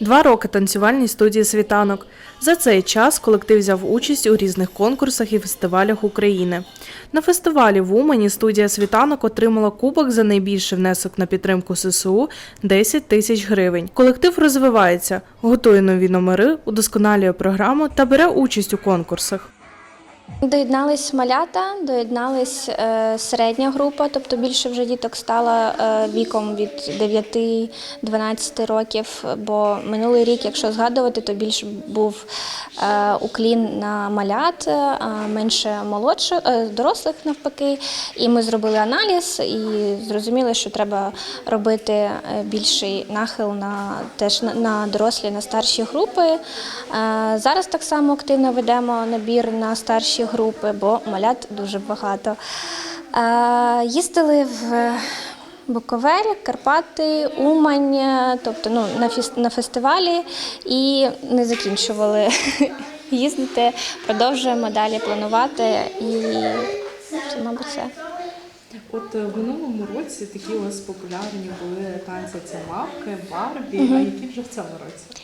Два роки танцювальній студії світанок. За цей час колектив взяв участь у різних конкурсах і фестивалях України. На фестивалі в Умані студія світанок отримала кубок за найбільший внесок на підтримку ССУ 10 тисяч гривень. Колектив розвивається, готує нові номери, удосконалює програму та бере участь у конкурсах. Доєднались малята, доєднались е, середня група, тобто більше вже діток стало е, віком від 9-12 років. Бо минулий рік, якщо згадувати, то більше був е, уклін на малят, менше молодших, дорослих навпаки. І ми зробили аналіз і зрозуміли, що треба робити більший нахил на теж на, дорослі, на старші групи. Зараз так само активно ведемо набір на старші групи, бо малят дуже багато. Е, Їздили в Буковель, Карпати, Умань, е, тобто ну, на, на фестивалі і не закінчували їздити, продовжуємо далі планувати і це, мабуть, все. От е, в минулому році такі у вас популярні були танці це мавки, барбі, а які вже в цьому році?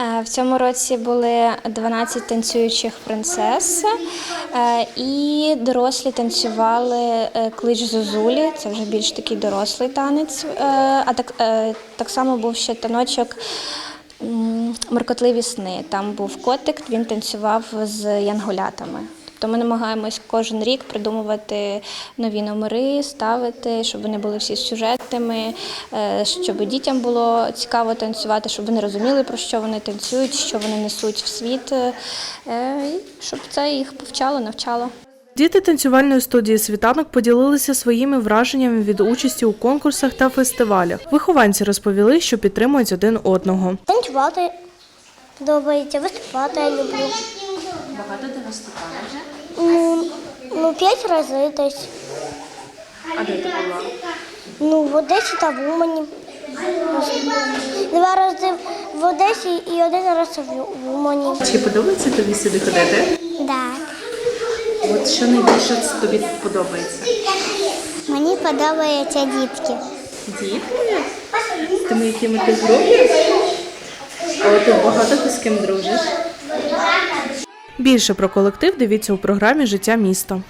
Е, В цьому році були 12 танцюючих принцес, е, і дорослі танцювали е, клич Зозулі, це вже більш такий дорослий танець. А так, так само був ще таночок Меркотливі сни. Там був котик, він танцював з янголятами. Тобто ми намагаємось кожен рік придумувати нові номери, ставити, щоб вони були всі сюжетними, е, щоб дітям було цікаво танцювати, щоб вони розуміли, про що вони танцюють, що вони несуть в світ, е, і щоб це їх повчало, навчало. Діти танцювальної студії світанок поділилися своїми враженнями від участі у конкурсах та фестивалях. Вихованці розповіли, що підтримують один одного. Танцювати подобається, виступати я люблю. Багато де виступали вже. Ну, ну п'ять разів десь. А де ти була? Ну, в Одесі та в Умані. Два рази в Одесі і один раз в Умані. Чи подобається тобі сюди ходити? Так. От що найбільше тобі подобається? Мені подобаються дітки. Дітки? З тими, якими ти групі? А от багато ти з ким дружиш? Більше про колектив дивіться у програмі Життя міста.